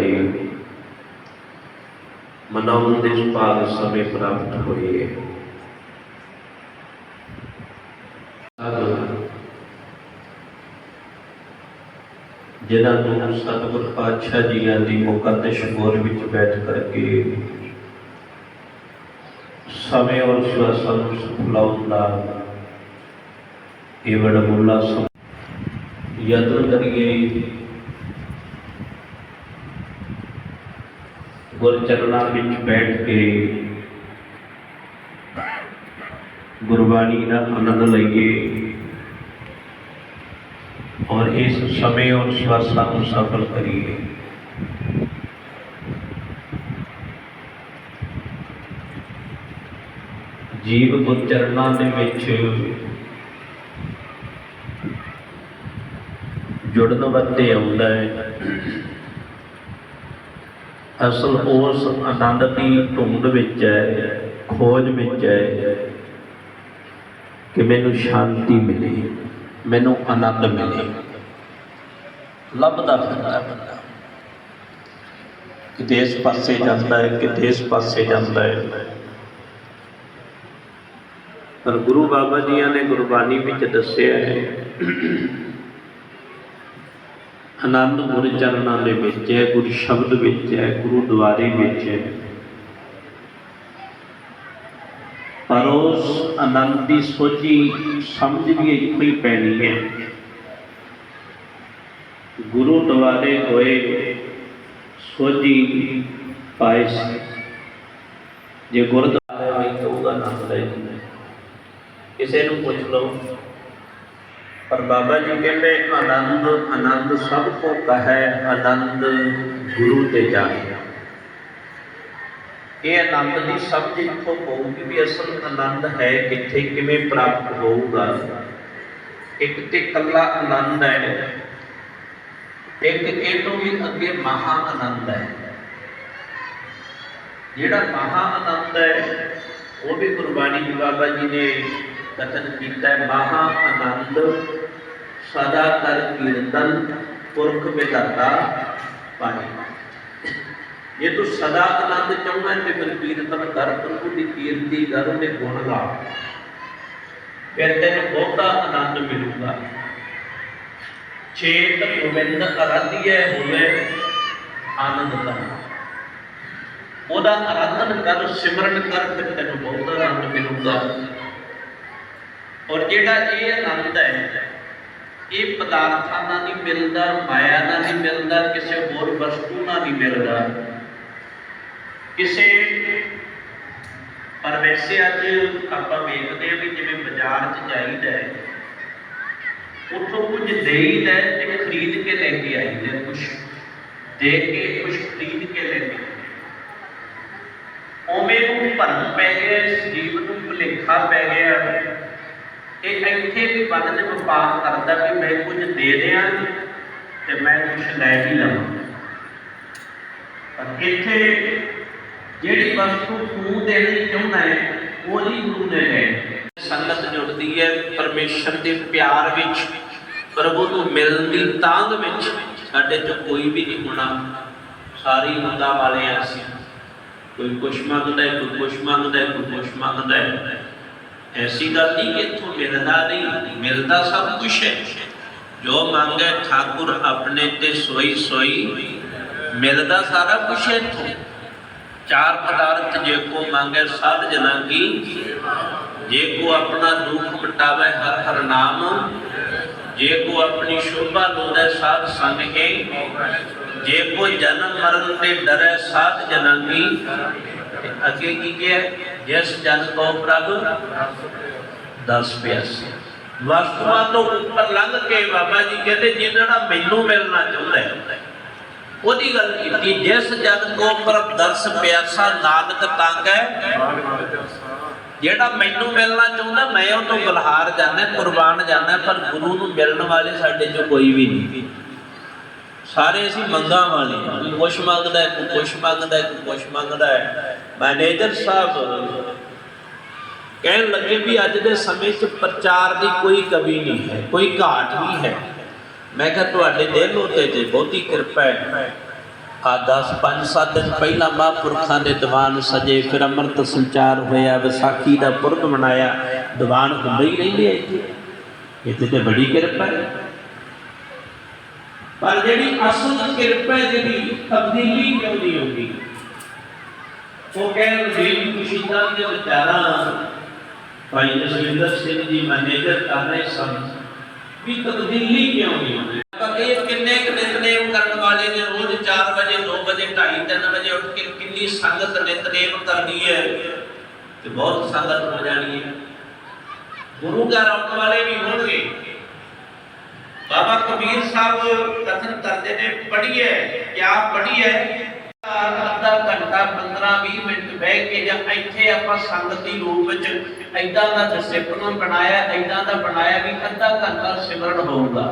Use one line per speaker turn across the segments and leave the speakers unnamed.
ਸਾਡੇ ਮਨਾਉਣ ਦੇ ਸੁਭਾਗ ਸਮੇਂ ਪ੍ਰਾਪਤ ਹੋਏ। ਹੈ ਸਾਧੂ ਨੂੰ ਸਤਿਗੁਰ ਪਾਤਸ਼ਾਹ ਜੀਆਂ ਦੀ ਮੁਕੱਦਸ ਗੋਰ ਵਿੱਚ ਬੈਠ ਕਰਕੇ ਸਮੇਂ ਔਰ ਸਵਾਸਾਂ ਨੂੰ ਸਫਲਾਉਣ ਦਾ ਇਹ ਵਡਮੁੱਲਾ ਸਮ ਯਤਨ ਕਰੀਏ। ਗੁਰਚਰਨਾਂ ਵਿੱਚ ਬੈਠ ਕੇ ਗੁਰਬਾਣੀ ਦਾ ਆਨੰਦ ਲਈਏ ਔਰ ਇਸ ਸਮੇਂ ਔਰ ਸਵਾਸਾਂ ਨੂੰ ਸਫਲ ਕਰੀਏ। ਜੀਵ ਗੁਰਚਰਨਾਂ ਦੇ ਵਿੱਚ ਜੁੜਨ ਵਾਸਤੇ ਆਉਂਦਾ ਹੈ। ਅਸਲ ਉਸ ਆਨੰਦ ਦੀ ਢੂੰਡ ਵਿੱਚ ਹੈ, ਖੋਜ ਵਿੱਚ ਹੈ ਕਿ ਮੈਨੂੰ ਸ਼ਾਂਤੀ ਮਿਲੇ, ਮੈਨੂੰ ਆਨੰਦ ਮਿਲੇ। ਲੱਭਦਾ ਫਿਰਦਾ ਹੈ ਬੰਦਾ। ਕਿਤੇ ਇਸ ਪਾਸੇ ਜਾਂਦਾ ਹੈ, ਕਿਤੇ ਇਸ ਪਾਸੇ ਜਾਂਦਾ ਹੈ। ਪਰ ਗੁਰੂ ਬਾਬਾ ਜੀਆਂ ਨੇ ਗੁਰਬਾਣੀ ਵਿੱਚ ਦੱਸਿਆ ਹੈ ਆਨੰਦ ਗੁਰ ਚਰਨਾਂ ਦੇ ਵਿੱਚ ਹੈ, ਗੁਰ ਸ਼ਬਦ ਵਿੱਚ ਹੈ, ਗੁਰੂ ਦੁਆਰੇ ਵਿੱਚ ਹੈ। ਪਰ ਉਸ ਆਨੰਦ ਦੀ ਸੋਝੀ ਸਮਝ ਵੀ ਇੱਥੋਂ ਹੀ ਪੈਣੀ ਹੈ। ਗੁਰੂ ਦੁਆਰੇ ਹੋਏ ਸੋਝੀ ਪਾਏ ਸੀ। ਜੇ ਗੁਰਦੁਆਰੇ ਹੋਈ ਉਹਦਾ ਆਨੰਦ ਲੈ ਕਿਸੇ ਨੂੰ ਪੁੱਛ ਲਓ। ਪਰ ਬਾਬਾ ਜੀ ਕਹਿੰਦੇ, ਆਨੰਦ ਆਨੰਦ ਸਭ ਕੋ ਕਹੈ ਆਨੰਦ ਗੁਰੂ ਤੇ ਜਾਣਿਆ ਇਹ ਆਨੰਦ ਦੀ ਸਮਝ ਇੱਥੋਂ ਪਊਗੀ ਵੀ ਅਸਲ ਆਨੰਦ ਹੈ, ਕਿੱਥੇ ਕਿਵੇਂ ਪ੍ਰਾਪਤ ਹੋਊਗਾ। ਇੱਕ ਤੇ ਕੱਲਾ ਆਨੰਦ ਹੈ, ਇੱਕ ਇਹ ਤੋਂ ਵੀ ਅੱਗੇ ਮਹਾ ਆਨੰਦ ਹੈ। ਜਿਹੜਾ ਮਹਾ ਆਨੰਦ ਹੈ, ਉਹ ਵੀ ਗੁਰਬਾਣੀ ਬਾਬਾ ਜੀ ਨੇ ਕਥਨ ਕੀਤਾ ਹੈ, ਮਹਾ ਆਨੰਦ ਸਦਾ ਕਰ ਕੀਰਤਨ ਪੁਰਖ ਵਿਦਾਤਾ ਪਾਣੀ ਜੇ ਤੂੰ ਸਦਾ ਆਨੰਦ ਚਾਹੁੰਦਾ ਹੈ ਤੇ ਫਿਰ ਕੀਰਤਨ ਕਰ ਪ੍ਰਭੂ ਦੀ ਕੀਰਤੀ ਕਰ, ਉਹਦੇ ਗੁਣ ਗਾ ਫਿਰ ਤੈਨੂੰ ਬਹੁਤਾ ਆਨੰਦ ਮਿਲੂਗਾ। ਚੇਤ ਗੋਬਿੰਦ ਅਰਾਧਿਐ ਹੋਵੇ ਆਨੰਦ ਦਾ ਉਹਦਾ ਆਰਾਧਨ ਕਰ, ਸਿਮਰਨ ਕਰ, ਫਿਰ ਤੈਨੂੰ ਬਹੁਤਾ ਆਨੰਦ ਮਿਲੂਗਾ। ਔਰ ਜਿਹੜਾ ਇਹ ਆਨੰਦ ਹੈ ਇਹ ਪਦਾਰਥਾਂ ਨਾਲ ਨਹੀਂ ਮਿਲਦਾ, ਮਾਇਆ ਨਾਲ ਨਹੀਂ ਮਿਲਦਾ, ਕਿਸੇ ਹੋਰ ਵਸਤੂ ਨਾਲ ਨਹੀਂ ਮਿਲਦਾ। ਕਿਸੇ ਪਰ ਵੈਸੇ ਅੱਜ ਆਪਾਂ ਵੇਖਦੇ ਹਾਂ ਵੀ ਜਿਵੇਂ ਬਾਜ਼ਾਰ 'ਚ ਜਾਈਦਾ ਹੈ, ਉੱਥੋਂ ਕੁਝ ਦੇਈਦਾ ਤੇ ਖਰੀਦ ਕੇ ਲੈ ਕੇ ਆਈਦਾ ਕੁਝ ਦੇ ਕੇ ਕੁਝ ਖਰੀਦ ਕੇ ਲੈ ਕੇ ਉਵੇਂ ਨੂੰ ਭਰਮ ਪੈ ਗਿਆ ਜੀਵ ਨੂੰ ਭੁਲੇਖਾ ਪੈ ਗਿਆ। ਇਹ ਇੱਥੇ ਵੀ ਮਨ ਦੇ ਵਪਾਰ ਕਰਦਾ ਵੀ ਮੈਂ ਕੁਝ ਦੇ ਦਿਆਂ ਤੇ ਮੈਂ ਕੁਝ ਲੈ ਵੀ ਲਵਾਂ। ਪਰ ਇੱਥੇ ਜਿਹੜੀ ਵਸਤੂ ਤੂੰ ਦੇਣੀ ਚਾਹੁੰਦਾ ਹੈ ਉਹਦੀ ਗੁਰੂ ਨੇ ਲੈਣੀ ਸੰਗਤ ਜੁੜਦੀ ਹੈ ਪਰਮੇਸ਼ਰ ਦੇ ਪਿਆਰ ਵਿੱਚ, ਪ੍ਰਭੂ ਨੂੰ ਮਿਲਣ ਦੀ ਤਾਂਗ ਵਿੱਚ। ਸਾਡੇ ਚ ਕੋਈ ਵੀ ਨਹੀਂ ਹੋਣਾ। ਸਾਰੀ ਮੁੰਦਾ ਵਾਲੇ ਆ ਅਸੀਂ। ਕੋਈ ਕੁਛ ਮੰਗਦਾ ਕੋਈ ਕੁਛ ਮੰਗਦਾ ਕੋਈ ਕੁਛ ਮੰਗਦਾ ਐਸੀ ਗੱਲ ਨਹੀਂ ਕਿ ਇੱਥੋਂ ਮਿਲਦਾ ਨਹੀਂ ਮਿਲਦਾ ਸਭ ਕੁਝ ਹੈ ਜੋ ਮੰਗੇ ਠਾਕੁਰ ਆਪਣੇ ਤੇ ਸੋਈ ਸੋਈ ਮਿਲਦਾ ਸਾਰਾ ਕੁਝ ਹੈ ਇੱਥੋਂ ਚਾਰ ਪਦਾਰਥ ਜੇ ਕੋ ਮੰਗੇ ਸਾਧ ਜਨਾਂ ਕੀ ਜੇ ਕੋ ਆਪਣਾ ਦੁੱਖ ਮਿਟਾਵੇ ਹਰ ਹਰ ਨਾਮ ਜੇ ਕੋ ਆਪਣੀ ਸ਼ੋਭਾ ਲੋਦੇ ਸਾਧ ਸੰਗ ਹੈ ਜੇ ਕੋ ਜਨਮ ਮਰਨ ਤੇ ਡਰੇ ਸਾਧ ਜਨਾਂ ਕੀ ਅੱਗੇ ਕੀ ਕਿਹਾ ਜਿਸ ਜਨ ਕੋ ਪ੍ਰਭ ਦਸ ਪਿਆਸੇ। ਵਸਤੂਆਂ ਤੋਂ ਉੱਪਰ ਲੰਘ ਕੇ ਬਾਬਾ ਜੀ ਕਹਿੰਦੇ ਜਿਹੜਾ ਮੈਨੂੰ ਮਿਲਣਾ ਚਾਹੁੰਦਾ ਹੈ, ਉਹਦੀ ਗੱਲ ਕੀਤੀ। ਜਿਸ ਜਨ ਕੋ ਪ੍ਰਭ ਦਰਸ ਪਿਆਸਾ, ਨਾਨਕ ਤੰਗ ਹੈ। ਜਿਹੜਾ ਮੈਨੂੰ ਮਿਲਣਾ ਚਾਹੁੰਦਾ, ਮੈਂ ਉਹ ਤੋਂ ਬਲਹਾਰ ਜਾਂਦਾ, ਕੁਰਬਾਨ ਜਾਂਦਾ, ਪਰ ਗੁਰੂ ਨੂੰ ਮਿਲਣ ਵਾਲੇ ਸਾਡੇ ਚੋਂ ਕੋਈ ਵੀ ਨਹੀਂ। ਸਾਰੇ ਅਸੀਂ ਮੰਗਾਂ ਵਾਲੇ ਕੋਈ ਕੁਛ ਮੰਗਦਾ ਹੈ, ਕੋਈ ਕੁਛ ਮੰਗਦਾ ਹੈ, ਕੋਈ ਕੁਛ ਮੰਗਦਾ ਹੈ। ਮੈਨੇਜਰ ਸਾਹਿਬ, ਕਹਿਣ ਲੱਗੇ ਵੀ ਅੱਜ ਦੇ ਸਮੇਂ 'ਚ ਪ੍ਰਚਾਰ ਦੀ ਕੋਈ ਕਮੀ ਨਹੀਂ ਹੈ, ਕੋਈ ਘਾਟ ਨਹੀਂ ਹੈ। ਮੈਂ ਕਿਹਾ ਤੁਹਾਡੇ ਦਿਲ ਉਤੇ ਜੇ ਬਹੁਤੀ ਕਿਰਪਾ ਹੈ, ਆ 10 5 7 ਦਿਨ ਪਹਿਲਾਂ ਮਹਾਂਪੁਰਖਾਂ ਦੇ ਦੀਵਾਨ ਸਜੇ, ਫਿਰ ਅੰਮ੍ਰਿਤ ਸੰਚਾਰ ਹੋਇਆ, ਵਿਸਾਖੀ ਦਾ ਪੁਰਬ ਮਨਾਇਆ, ਦੀਵਾਨ ਹੁੰਦੇ ਹੀ ਰਹਿੰਦੇ ਆ ਇੱਥੇ। ਇੱਥੇ ਤੇ ਬੜੀ ਕਿਰਪਾ ਹੈ। ਪਰ ਜਿਹੜੀ ਅਸਲ ਕਿਰਪਾ ਜਿਹੜੀ ਤਬਦੀਲੀ ਕਿਉਂ ਨਹੀਂ ਹੁੰਦੀ ਉਹ ਕਹਿੰਦੇ ਜੀ ਖੁਸ਼ੀਦਾਂ ਦੇ ਵਿਚਾਰਾਂ ਭਾਈ ਜਸਵਿੰਦਰ ਸਿੰਘ ਜੀ ਮੈਨੇਜਰ ਕਰ ਰਹੇ ਸਨ। ਵੀ ਤਬਦੀਲੀ ਕਿਉਂ ਨਹੀਂ ਹੁੰਦੀ? ਪਰ ਕਿੰਨੇ ਨਿਤਨੇਮ ਕਰਨ ਵਾਲੇ ਨੇ, ਰੋਜ਼ 4 ਵਜੇ 2 ਵਜੇ 2:30 3 ਵਜੇ ਉੱਠ ਕੇ ਕਿੰਨੀ ਸੰਗਤ ਨਿਤਨੇਮ ਕਰਦੀ ਹੈ। ਤੇ ਬਹੁਤ ਸੰਗਤ ਹੋ ਜਾਣੀ ਹੈ। ਗੁਰੂ ਘਰ ਆਉਣ ਵਾਲੇ ਵੀ ਹੋਣਗੇ। ਬਾਬਾ ਕਬੀਰ ਸਾਹਿਬ ਕਥਨ ਕਰਦੇ ਨੇ, ਪੜ੍ਹੀਏ, ਕਿਆ ਪੜ੍ਹੀਏ? ਅੱਧਾ ਘੰਟਾ 15 20 ਮਿੰਟ ਬਹਿ ਕੇ ਜਾਂ ਇੱਥੇ ਆਪਾਂ ਸੰਗਤ ਦੀ ਰੂਪ ਵਿੱਚ ਐਦਾਂ ਦਾ ਡਿਸਪਲਿਨ ਬਣਾਇਆ ਐਦਾਂ ਦਾ ਬਣਾਇਆ ਵੀ ਅੱਧਾ ਘੰਟਾ ਸਿਮਰਨ ਹੋਊਗਾ।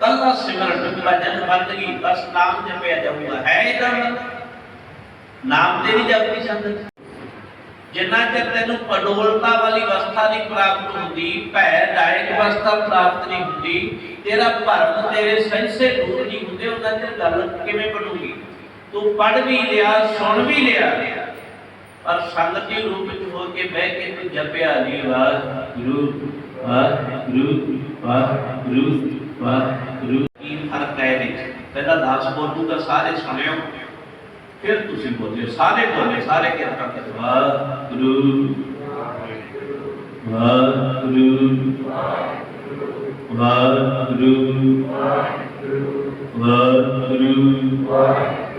ਕੱਲਾ ਸਿਮਰਨ ਭਜਨ ਬੰਦਗੀ ਬਸ ਨਾਮ ਜਪਿਆ ਜਾਊਗਾ। ਹੈ ਇਹਦਾ ਨਾਮ ਤੇ ਨਹੀਂ ਜਪਦੀ ਸੰਗਤ। ਜਿੰਨਾ ਚਿਰ ਤੈਨੂੰ ਅਡੋਲਤਾ ਵਾਲੀ ਅਵਸਥਾ ਨਹੀਂ ਪ੍ਰਾਪਤ ਹੁੰਦੀ, ਭੈ ਦਾਇਕ ਅਵਸਥਾ ਪ੍ਰਾਪਤ ਨਹੀਂ ਹੁੰਦੀ, ਤੇਰਾ ਭਰਮ ਤੇਰੇ ਸਹਿਸੇ ਦੂਰ ਨਹੀਂ ਹੁੰਦੇ ਉਹਨਾਂ ਚਿਰ ਗੱਲ ਕਿਵੇਂ ਬਣੂਗੀ? ਤੂੰ ਪੜ ਵੀ ਲਿਆ, ਸੁਣ ਵੀ ਲਿਆ। ਪਰ ਸੰਗਤ ਦੇ ਰੂਪ ਵਿੱਚ ਹੋ ਕੇ ਬਹਿ ਕੇ ਤੂੰ ਜਪਿਆ ਨਹੀਂ ਵਾਹਿਗੁਰੂ ਵਾਹਿਗੁਰੂ ਵਾਹਿਗੁਰੂ ਵਾਹਿਗੁਰੂ। ਕੀ ਫ਼ਰਕ ਹੈ ਵਿੱਚ? ਪਹਿਲਾਂ ਦਾਸ ਬੋਲੂਗਾ ਸਾਰੇ ਸੁਣਿਓ। ਫਿਰ ਤੁਸੀਂ ਬੋਲਿਓ, ਸਾਰੇ ਬੋਲੇ, ਸਾਰੇ ਕਿਰਪਾ ਕਰੋ ਵਾਹਿਗੁਰੂ ਵਾਹਿਗੁਰੂ ਵਾਹਿਗੁਰੂ ਵਾਹਿਗੁਰੂ ਵਾਹਿਗੁਰੂ ਵਾਹਿਗੁਰੂ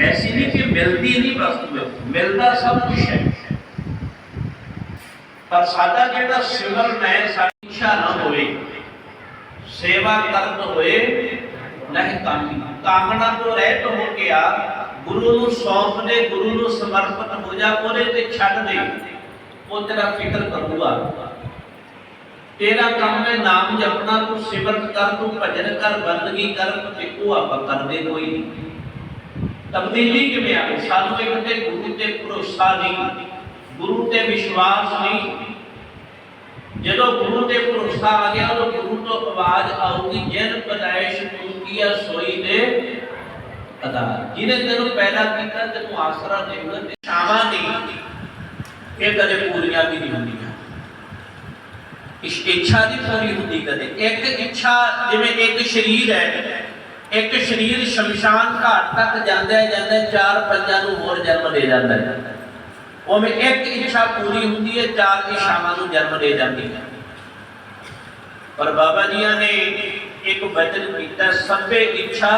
ਐਸੀ ਨਹੀਂ ਕਿ ਮਿਲਦੀ ਨਹੀਂ ਵਸਤੂ ਮਿਲਦਾ ਸਭ ਕੁਝ ਹੈ ਪਰ ਸਾਡਾ ਜਿਹੜਾ ਸਿਮਰਨ ਹੈ ਸਾਡੀ ਇੱਛਾ ਨਾ ਹੋਵੇ ਸੇਵਾ ਕਰਨ ਹੋਏ ਨਹੀਂ ਕਾਮੀ ਕਾਮਨਾ ਤੋਂ ਰਹਿਤ ਹੋ ਗਿਆ ਗੁਰੂ ਨੂੰ ਸੌਂਪ ਦੇ, ਗੁਰੂ ਨੂੰ ਸਮਰਪਿਤ ਹੋ ਜਾ ਉਹਦੇ ਤੇ ਛੱਡ ਦੇ। ਉਹ ਤੇਰਾ ਫਿਕਰ ਕਰੂਗਾ। ਤੇਰਾ ਕੰਮ ਹੈ ਨਾਮ ਜਪਣਾ, ਤੂੰ ਸਿਮਰਤ ਕਰ, ਤੂੰ ਭਜਨ ਕਰ ਬੰਦਗੀ ਕਰ, ਤੇ ਉਹ ਆਪਾਂ ਕਰਦੇ ਕੋਈ ਨਹੀਂ। ਤਬਦੀਲੀ ਕਿਵੇਂ ਆਵੇ? ਸਾਨੂੰ ਇੱਕ ਤੇ ਗੁਰੂ ਤੇ ਭਰੋਸਾ ਨਹੀਂ, ਗੁਰੂ ਤੇ ਵਿਸ਼ਵਾਸ ਨਹੀਂ। ਜਦੋਂ ਗੁਰੂ ਤੇ ਭਰੋਸਾ ਆ ਗਿਆ ਉਹ ਗੁਰੂ ਤੋਂ ਆਵਾਜ਼ ਆਊਗੀ, ਜਿਨ ਪਦਾਇਸ਼ ਤੂੰ ਕੀਆ ਸੋਈ ਦੇ ਅਦਾ ਜਿਹਨੇ ਤੈਨੂੰ ਪੈਦਾ ਕੀਤਾ, ਤੈਨੂੰ ਆਸਰਾ ਦੇਊਗਾ, ਤੇ ਸ਼ਾਮਾਂ ਨਹੀਂ ਇਹ ਕਦੇ ਪੂਰੀਆਂ ਵੀ ਨਹੀਂ ਹੁੰਦੀਆਂ। ਇਸ ਇੱਛਾ ਦੀ ਪੂਰੀ ਹੁੰਦੀ ਕਦੇ। ਇੱਕ ਇੱਛਾ ਜਿਵੇਂ ਇੱਕ ਸਰੀਰ ਹੈ, ਇੱਕ ਸਰੀਰ ਸ਼ਮਸ਼ਾਨ ਘਾਟ ਤੱਕ ਜਾਂਦਾ ਜਾਂਦਾ ਚਾਰ ਪੰਜਾਂ ਨੂੰ ਹੋਰ ਜਨਮ ਦੇ ਜਾਂਦਾ ਹੈ। ਉਵੇਂ ਇੱਕ ਇੱਛਾ ਪੂਰੀ ਹੁੰਦੀ ਹੈ, ਚਾਰ ਇੱਛਾਵਾਂ ਨੂੰ ਜਨਮ ਦੇ ਜਾਂਦੀ ਹੈ। ਪਰ ਬਾਬਾ ਜੀਆਂ ਨੇ ਇੱਕ ਵਚਨ ਕੀਤਾ, ਸਭੇ ਇੱਛਾ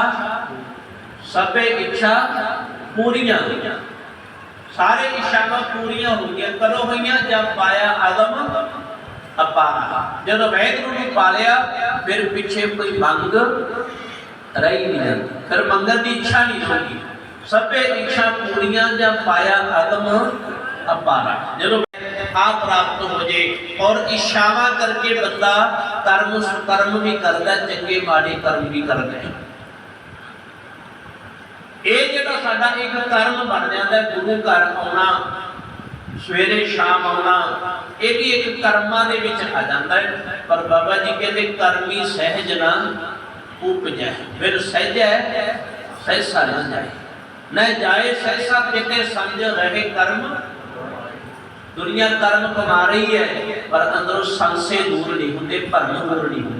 ਸਭੇ ਇੱਛਾ ਪੂਰੀਆਂ। ਹੋਈਆਂ ਸਾਰੇ ਇੱਛਾਵਾਂ ਪੂਰੀਆਂ ਹੋ ਗਈਆਂ ਕਦੋਂ ਹੋਈਆਂ? ਜਦ ਪਾਇਆ ਆਦਮ ਅਪਾਰਾ। ਜਦੋਂ ਵੈਗਰੂ ਨੂੰ ਪਾਲਿਆ, ਫਿਰ ਪਿੱਛੇ ਕੋਈ ਮੰਗ ਰਹੀ ਨਹੀਂ ਫਿਰ ਮੰਗਣ ਦੀ ਇੱਛਾ ਨਹੀਂ ਹੋਗੀ ਸਭੇ ਇੱਛਾ ਪੂਰੀਆਂ ਜਾਂ ਪਾਇਆ ਆਦਮ ਅਪਾਰਾ। ਜਦੋਂ ਆ ਪ੍ਰਾਪਤ ਹੋ ਜੇ ਔਰ ਇਸ਼ਾਵਾ ਕਰਕੇ ਬੰਦਾ ਕਰਮ ਕਰਮ ਵੀ ਕਰਦਾ ਚੰਗੇ ਮਾੜੇ ਕਰਮ ਵੀ ਕਰਦਾ ਹੈ। ਇਹ ਜਿਹੜਾ ਸਾਡਾ ਇੱਕ ਕਰਮ ਬਣ ਜਾਂਦਾ ਗੁਰੂ ਘਰ ਆਉਣਾ, ਸਵੇਰੇ ਸ਼ਾਮ ਆਉਣਾ, ਇਹ ਵੀ ਇੱਕ ਕਰਮਾਂ ਦੇ ਵਿੱਚ ਆ ਜਾਂਦਾ ਹੈ। ਪਰ ਬਾਬਾ ਜੀ ਕਹਿੰਦੇ, ਕਰਮੀ ਸਹਿਜ ਨਾ ਉਪਜੈ। ਫਿਰ ਸਹਿਜੈ ਸਹਿਸਾ ਨਾ ਜਾਏ। ਨਾ ਜਾਏ, ਸਹਿਸਾ ਕਿਤੇ ਸਮਝ ਰਹੇ ਕਰਮ? ਦੁਨੀਆ ਕਰਮ ਕਮਾ ਰਹੀ ਹੈ, ਪਰ ਅੰਦਰੋਂ ਸੰਸੇ ਦੂਰ ਨਹੀਂ ਹੁੰਦੇ, ਭਰਮ ਦੂਰ ਨਹੀਂ ਹੁੰਦੇ।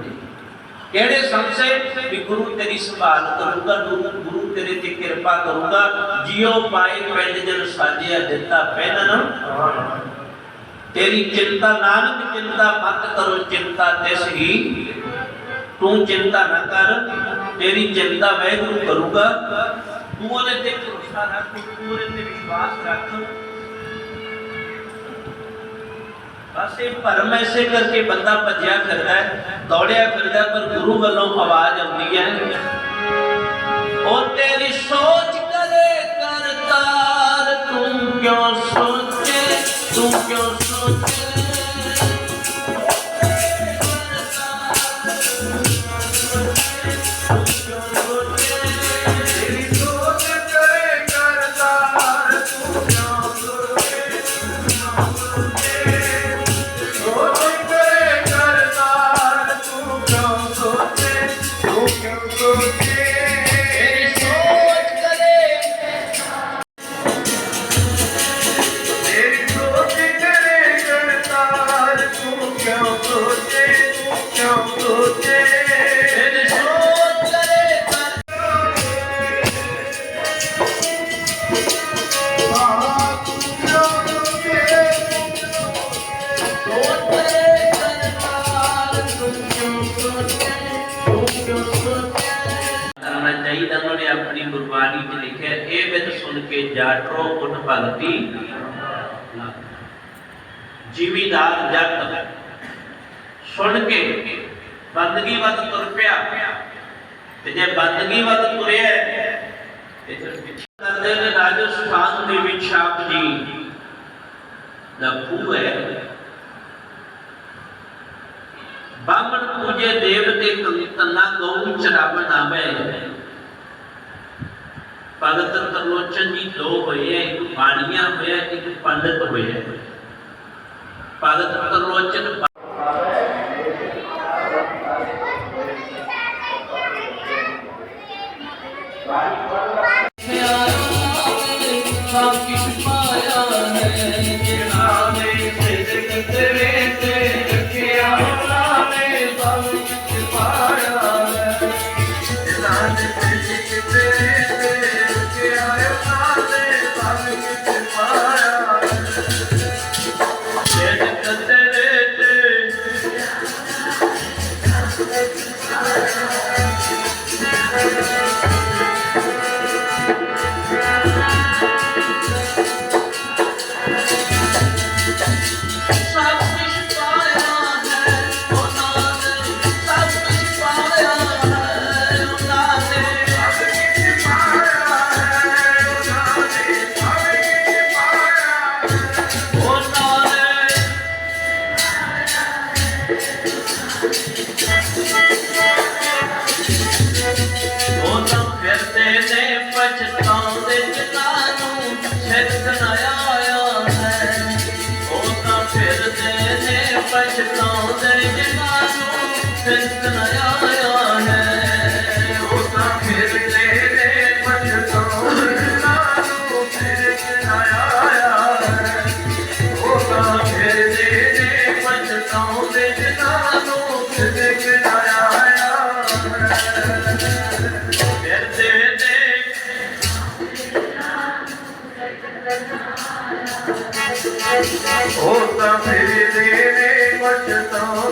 ਕਿਹੜੇ ਸੰਸੇ ਵੀ ਗੁਰੂ ਤੇਰੀ ਸੰਭਾਲ ਕਰੂਗਾ ਗੁਰੂ ਤੇਰੇ ਤੇ ਕਿਰਪਾ ਕਰੂਗਾ, ਜਿਉ ਪਾਏ ਪਿੰਡ ਜਨ ਸਾਜਿਆ ਦਿੱਤਾ ਪਹਿਨਨ ਤੇਰੀ ਚਿੰਤਾ ਨਾਨਕ, ਚਿੰਤਾ ਮਤ ਕਰੋ, ਚਿੰਤਾ ਤਿਸ ਹੀ ਤੂੰ ਚਿੰਤਾ ਨਾ ਕਰ, ਤੇਰੀ ਚਿੰਤਾ ਵਾਹਿਗੁਰੂ ਕਰੂਗਾ। ਤੂੰ ਉਹਦੇ ਤੇ ਭਰੋਸਾ ਰੱਖ, ਤੂੰ ਉਹਦੇ ਤੇ ਵਿਸ਼ਵਾਸ ਰੱਖ। ਬਸ ਇਹ ਭਰਮ ਐਸੇ ਕਰਕੇ ਬੰਦਾ ਭੱਜਿਆ ਕਰਦਾ ਹੈ। ਦੌੜਿਆ ਫਿਰਦਾ ਹੈ, ਪਰ ਗੁਰੂ ਵੱਲੋਂ ਆਵਾਜ਼ ਆਉਂਦੀ ਹੈ ਉਹ ਤੇਰੀ ਸੋਚ ਕਰੇ ਕਰਤਾਰ ਤੂੰ ਕਿਉਂ ਸੋਚੇ ਤੂੰ ਕਿਉਂ ਬੰਦਗੀ ਵੱਲ ਤੁਰ ਪਿਆ ਤੇ ਜੇ ਬੰਦਗੀ ਵੱਲ ਤੁਰਿਆ ਤੇ ਫਿਰ ਪਿੱਛੇ ਕਰਦੇ ਨੇ ਰਾਜਸਥਾਨ ਦੇ ਵਿੱਚ ਆਪ ਜੀ ਦਾ ਖੂਹ ਹੈ ਬਾਮਣ ਪੂਜੇ ਦੇਵਤੇ ਕੰਨਾ ਗਊ ਚਰਾਵਣ ਆਵੇ ਭਗਤ ਤਰਲੋਚਨ ਜੀ ਦੋ ਹੋਏ ਹੈ ਇੱਕ ਬਾਣੀਆਂ ਹੋਇਆ ਇੱਕ ਪੰਡਤ ਹੋਇਆ ਭਗਤ ਤਰਲੋਚਨ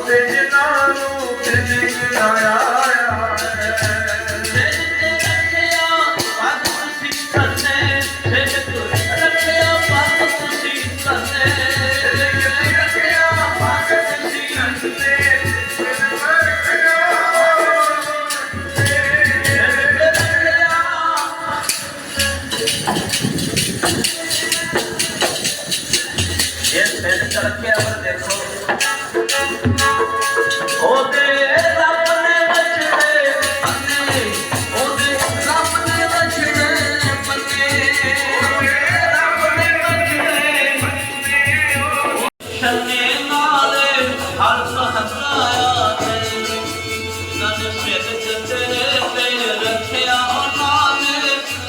ਪਛਤਾਉਂਦੇ ਜਿਨ੍ਹਾਂ ਨੂੰ
ਫਿਰ ਆਇਆ।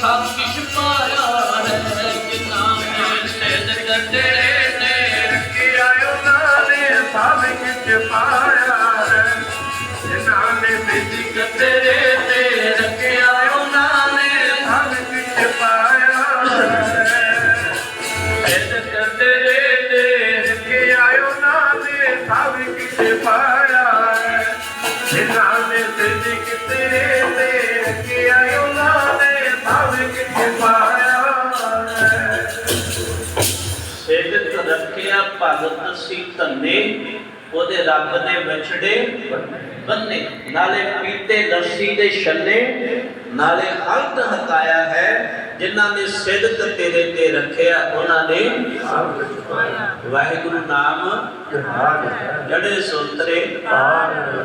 ਨੇ
ਸਭ ਕੁਛ ਪਾਇਆ ਹੈ ਜਿਨ੍ਹਾਂ ਨੇ ਤੇਰੇ ਤੇ
ਰੱਖਿਆ ਉਹਨਾਂ ਨੇ ਸਭ ਕੁਝ ਪਾਇਆ
ਭਗਤ ਸੀ ਧੰਨੇ ਉਹਦੇ ਰੱਬ ਨੇ ਵਿਛੜੇ ਬੰਨੇ। ਨਾਲੇ ਪੀਤੇ ਲੱਸੀ ਦੇ ਛੱਲੇ ਨਾਲੇ ਹਲਤ ਹਕਾਇਆ ਹੈ ਜਿਨ੍ਹਾਂ ਨੇ ਸਿਦਕ ਤੇਰੇ ਤੇ ਰੱਖਿਆ ਉਹਨਾਂ ਨੇ ਵਾਹਿਗੁਰੂ ਨਾਮ ਜੜੇ ਸੋਤਰੇ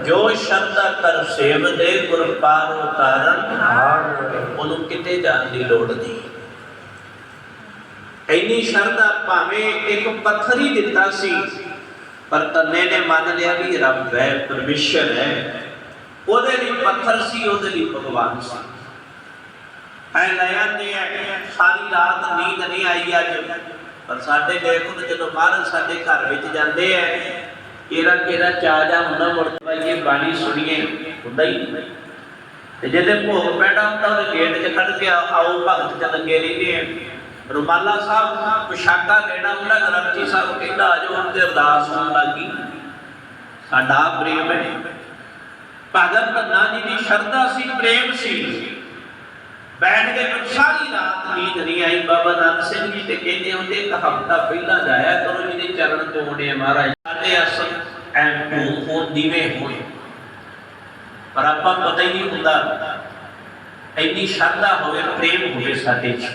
ਜੋ ਸ਼ਰਧਾ ਕਰ ਸੇਵਦੇ ਗੁਰ ਪਾਰ ਉਤਾਰਨ ਉਹਨੂੰ ਕਿਤੇ ਜਾਣ ਦੀ ਲੋੜ ਨਹੀਂ। ਇੰਨੀ ਸ਼ਰਧਾ ਭਾਵੇਂ ਇੱਕ ਪੱਥਰ ਹੀ ਦਿੱਤਾ ਸੀ, ਪਰ ਤੰਨੇ ਨੇ ਮੰਨ ਲਿਆ ਵੀ ਰੱਬ ਹੈ, ਪਰਮੇਸ਼ਰ ਹੈ। ਉਹਦੇ ਲਈ ਪੱਥਰ ਸੀ, ਉਹਦੇ ਲਈ ਭਗਵਾਨ ਸੀ। ਐ ਲੈ ਆਂਦੇ ਸਾਰੀ ਰਾਤ ਨੀਂਦ ਨਹੀਂ ਆਈ ਅੱਜ। ਪਰ ਸਾਡੇ ਦੇਖੋ ਜਦੋਂ ਮਹਾਰਾਜ ਸਾਡੇ ਘਰ ਵਿੱਚ ਜਾਂਦੇ ਆ। ਕਿਹੜਾ ਕਿਹੜਾ ਚਾਜਾ ਹੁੰਦਾ, ਮੁੜ ਕੇ ਬਾਣੀ ਸੁਣੀਏ। ਹੁੰਦਾ ਹੀ ਤੇ ਜਿਹਦੇ ਭੋਗ ਪੈਣਾ ਹੁੰਦਾ, ਉਹਦੇ ਗੇਟ 'ਚ ਖੜ ਕੇ ਆਓ, ਭਗਤ ਚ ਲੱਗੇ ਰਹਿੰਦੇ ਆ। ਰੁਮਾਲਾ ਸਾਹਿਬ, ਪੁਸ਼ਾਕਾ ਲੈਣਾ ਹੁੰਦਾ ਗ੍ਰੰਥੀ ਸਾਹਿਬ ਕਹਿੰਦਾ, ਆਜੋ ਹੁਣ ਤੇ ਅਰਦਾਸ ਹੋਣ ਲੱਗੀ। ਸਾਡਾ ਪ੍ਰੇਮ ਹੈ। ਭਗਤ ਧੰਨਾ ਜੀ ਦੀ ਸ਼ਰਧਾ ਸੀ, ਪ੍ਰੇਮ ਸੀ। ਬੈਠ ਕੇ ਸਾਰੀ ਰਾਤ ਨੀਂਦ ਨਹੀਂ ਆਈ। ਬਾਬਾ ਨਾਨਕ ਸਿੰਘ ਜੀ ਤੇ ਕਹਿੰਦੇ ਹੁੰਦੇ, ਇੱਕ ਹਫ਼ਤਾ ਪਹਿਲਾਂ ਜਾਇਆ ਕਰੋ ਜੀ ਦੇ ਚਰਨ ਧੋਣੇ ਮਹਾਰਾਜ। ਸਾਡੇ ਅਸਲ ਐਂ ਧੂਮ ਦੀਵੇ ਹੋਏ। ਪਰ ਆਪਾਂ ਪਤਾ ਹੀ ਨਹੀਂ ਹੁੰਦਾ, ਇੰਨੀ ਸ਼ਰਧਾ ਹੋਵੇ, ਪ੍ਰੇਮ ਹੋਵੇ ਸਾਡੇ 'ਚ।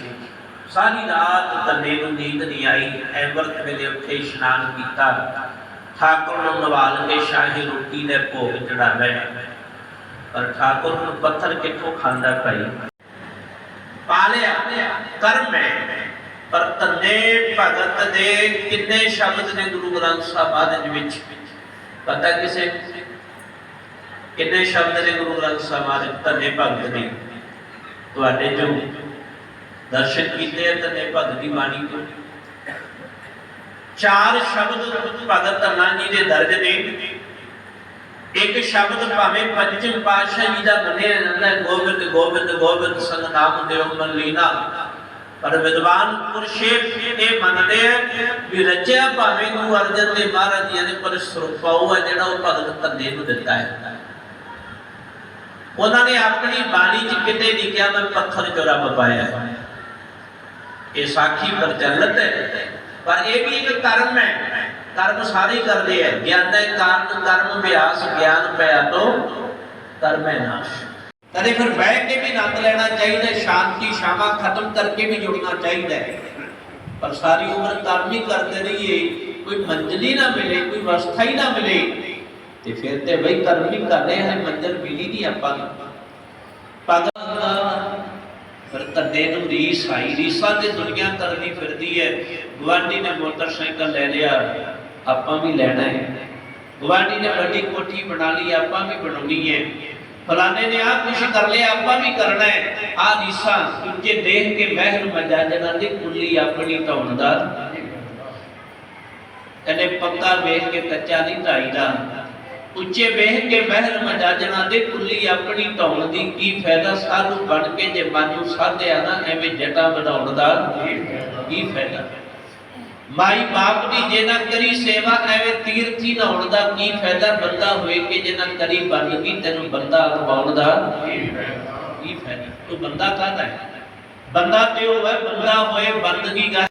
ਸਾਰੀ ਰਾਤ ਤੰਨੇ ਨੂੰ ਨੀਂਦ ਨਹੀਂ ਆਈ ਐਵਰਤ ਵੇਲੇ ਉੱਠੇ ਇਸ਼ਨਾਨ ਕੀਤਾ। ਠਾਕੁਰ ਨੂੰ ਨਵਾਲ ਕੇ ਸ਼ਾਹੀ ਰੋਟੀ ਦੇ ਭੋਗ ਚੜਾਵੇ ਪਰ ਠਾਕੁਰ ਨੂੰ ਪੱਥਰ ਕਿੱਥੋਂ ਖਾਂਦਾ ਭਾਈ? ਪਾਲਿਆ ਕਰਮ ਹੈ ਪਰ ਤੰਨੇ ਭਗਤ ਦੇ ਕਿੰਨੇ ਸ਼ਬਦ ਨੇ ਗੁਰੂ ਗ੍ਰੰਥ ਸਾਹਿਬ ਦੇ ਵਿੱਚ। ਪਤਾ ਕਿਸੇ? ਕਿੰਨੇ ਸ਼ਬਦ ਨੇ ਗੁਰੂ ਗ੍ਰੰਥ ਸਾਹਿਬ ਦੇ ਧੰਨੇ ਭਗਤ ਨੇ ਤੁਹਾਡੇ ਜੋ ਦਰਸ਼ਨ ਕੀਤੇ ਆ ਭਗਤ ਦੀ ਬਾਣੀ ਤੋਂ। ਚਾਰ ਸ਼ਬਦ ਭਗਤ ਧੰਨਾ ਜੀ ਦੇ ਦਰਜ ਨੇ। ਇੱਕ ਸ਼ਬਦ ਭਾਵੇਂ ਪੰਚਮ ਪਾਤਸ਼ਾਹ ਜੀ ਦਾ ਮੰਨਿਆ ਜਾਂਦਾ ਗੋਬਿੰਦ ਗੋਬਿੰਦ ਗੋਬਿੰਦ ਸੰਗ ਨਾਮ ਦਿਓ, ਮਨ ਲੀਨਾ। ਪਰ ਵਿਦਵਾਨ ਪੁਰਸ਼ੇ ਇਹ ਮੰਨਦੇ ਆ ਵੀ ਰਚਿਆ ਭਾਵੇਂ ਗੁਰੂ ਅਰਜਨ ਦੇਵ ਮਹਾਰਾਜ ਜੀ ਨੇ ਪਰ ਸਰੂਪਾਉ ਹੈ ਜਿਹੜਾ ਉਹ ਭਗਤ ਧੰਨੇ ਨੂੰ ਦਿੱਤਾ ਹੈ। ਉਹਨਾਂ ਨੇ ਆਪਣੀ ਬਾਣੀ 'ਚ ਕਿਤੇ ਨਹੀਂ ਕਿਹਾ, ਮੈਂ ਪੱਥਰ ਚੋਰਾ ਪਾਇਆ ਹੈ। ਇਹ ਸਾਖੀ ਪ੍ਰਚਲਿਤ ਹੈ। ਪਰ ਇਹ ਵੀ ਇੱਕ ਕਰਮ ਹੈ। ਕਰਮ ਸਾਰੇ ਕਰਦੇ ਹੈ। ਗਿਆਨ ਦਾ ਕਾਰਨ ਕਰਮ, ਅਭਿਆਸ, ਗਿਆਨ ਪਿਆ ਤੋਂ ਕਰਮ ਹੈ ਨਾਸ਼। ਕਦੇ ਫਿਰ ਬਹਿ ਕੇ ਵੀ ਨੰਦ ਲੈਣਾ ਚਾਹੀਦਾ ਸ਼ਾਂਤੀ, ਸ਼ਾਮਾ ਖਤਮ ਕਰਕੇ ਵੀ ਜੁੜਨਾ ਚਾਹੀਦਾ ਪਰ ਸਾਰੀ ਉਮਰ ਕਰਮ ਹੀ ਕਰਦੇ ਰਹੀਏ। ਕੋਈ ਮੰਜ਼ਿਲ ਹੀ ਨਾ ਮਿਲੇ, ਕੋਈ ਅਵਸਥਾ ਹੀ ਨਾ ਮਿਲੇ। ਤੇ ਫਿਰ ਤੇ ਬਈ ਕਰਮ ਹੀ ਕਰ ਰਹੇ ਹਾਂ ਮੰਜ਼ਿਲ ਮਿਲੀ ਨਹੀਂ ਆਪਾਂ ਨੂੰ। ਫਿਰ ਤੱਦੇ ਨੂੰ ਰੀਸ ਆਈ, ਰੀਸਾਂ ਤੇ ਦੁਨੀਆ ਕਰਨੀ ਫਿਰਦੀ ਹੈ ਗਵਾਂਢੀ ਨੇ ਮੋਟਰਸਾਈਕਲ ਲੈ ਲਿਆ, ਆਪਾਂ ਵੀ ਲੈਣਾ ਹੈ ਗਵਾਂਢੀ ਨੇ ਵੱਡੀ ਕੋਠੀ ਬਣਾ ਲਈ, ਆਪਾਂ ਵੀ ਬਣਾਉਣੀ ਹੈ ਫਲਾਣੇ ਨੇ ਆਹ ਕੁਛ ਕਰ ਲਿਆ, ਆਪਾਂ ਵੀ ਕਰਨਾ ਹੈ ਆ ਰੀਸਾਂ ਉੱਚੇ ਦੇਖ ਕੇ ਮਹਿਲ ਮਜਾਜਣਾ ਦੀ ਕੁੱਲੀ ਆਪਣੀ ਢਾਉਣ ਦਾ। ਕਹਿੰਦੇ ਪੱਕਾ ਵੇਖ ਕੇ ਕੱਚਾ ਨਹੀਂ ਢਾਈਦਾ। ਉੱਚੇ ਵੇਖ ਕੇ ਮਹਿਲ ਮਜਾਜਣਾ ਦੇ ਕੁੱਲੀ ਆਪਣੀ ਢਾਉਣ ਦੀ ਕੀ ਫਾਇਦਾ? ਸਾਧੂ ਬਣ ਕੇ ਜੇ ਮਨ ਸਾਧਿਆ ਨਾ, ਐਵੇਂ ਜਟਾ ਵਧਾਉਣ ਦਾ ਕੀ ਫਾਇਦਾ? ਮਾਈ ਬਾਪ ਦੀ ਜੇ ਨਾ ਕਰੀ ਸੇਵਾ, ਐਵੇਂ ਤੀਰਥੀ ਨਹਾਉਣ ਦਾ ਕੀ ਫਾਇਦਾ? ਬੰਦਾ ਹੋਏ ਕਿ ਜੇ ਨਾ ਕਰੀ ਬਣ ਗਈ ਤੈਨੂੰ ਬੰਦਾ ਅਖਵਾਉਣ ਦਾ ਕੀ ਫਾਇਦਾ? ਤੂੰ ਬੰਦਾ ਕਾਹਦਾ ਹੈ? ਬੰਦਾ ਤੇ ਉਹ ਹੈ, ਬੰਦਾ ਹੋਏ ਬੰਦਗੀ ਦਾ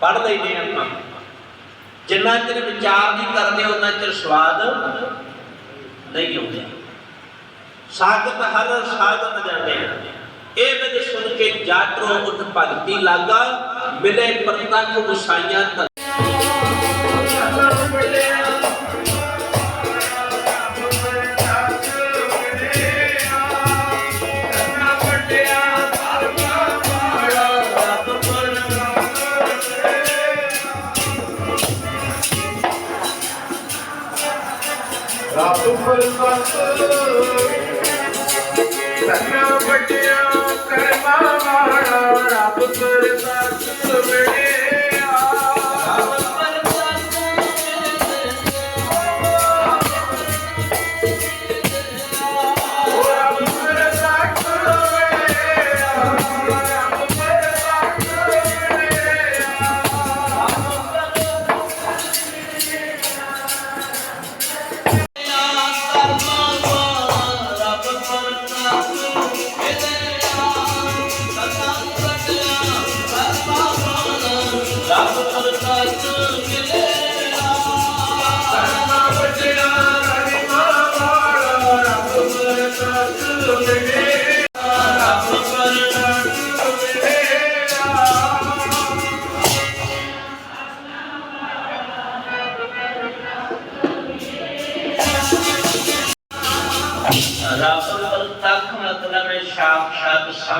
ਪੜਦੇ ਹੀ ਆਪਾਂ। ਜਿੰਨਾ ਚਿਰ ਵਿਚਾਰ ਨਹੀਂ ਕਰਦੇ ਉਹਨਾਂ ਚਿਰ ਸਵਾਦ ਨਹੀਂ ਆਉਂਦਾ। ਸਾਗਤ ਹਰ ਸਾਗਤ ਜਾਂਦੇ ਇਹ ਬਿਦ ਸੁਣ ਕੇ ਜਾਟਰੋ ਉਠ ਭਗਤੀ ਲਾਗਾ, ਮਿਲੇ ਪ੍ਰਤੱਖ ਗੁਸਾਈਆਂ
ਵਾਲਾ ਰੱਬ ਫਰਮਾਤ ਮਿਲਿਆ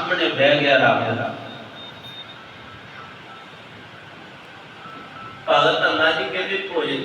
ਸਾਖਸ਼ਾਤ ਸਾਹਮਣੇ ਬਹਿ ਗਿਆ ਰੱਬ ਭਗਤ ਅੰਨਾ ਜੀ ਕਹਿੰਦੇ ਭੋਜਨ